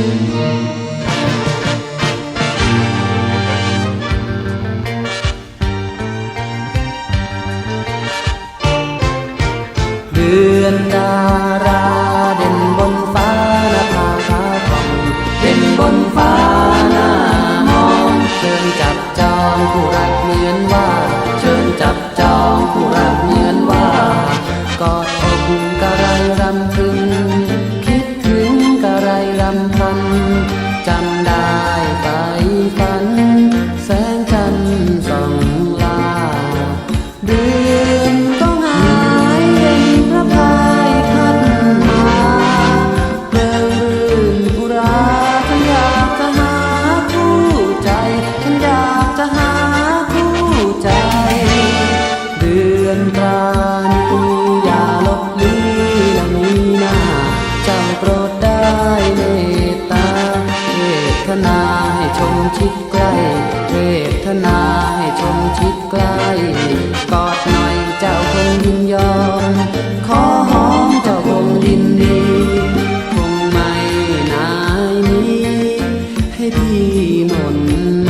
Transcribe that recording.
เดือนดารา จำได้ไปฝัน ชิดใกล้เทพธนาให้ชมชิดใกล้กอดหน่อยเจ้าคงยินยอม ขอหอมเจ้าคงยินดี คงไม่นายนี้ ให้พี่มน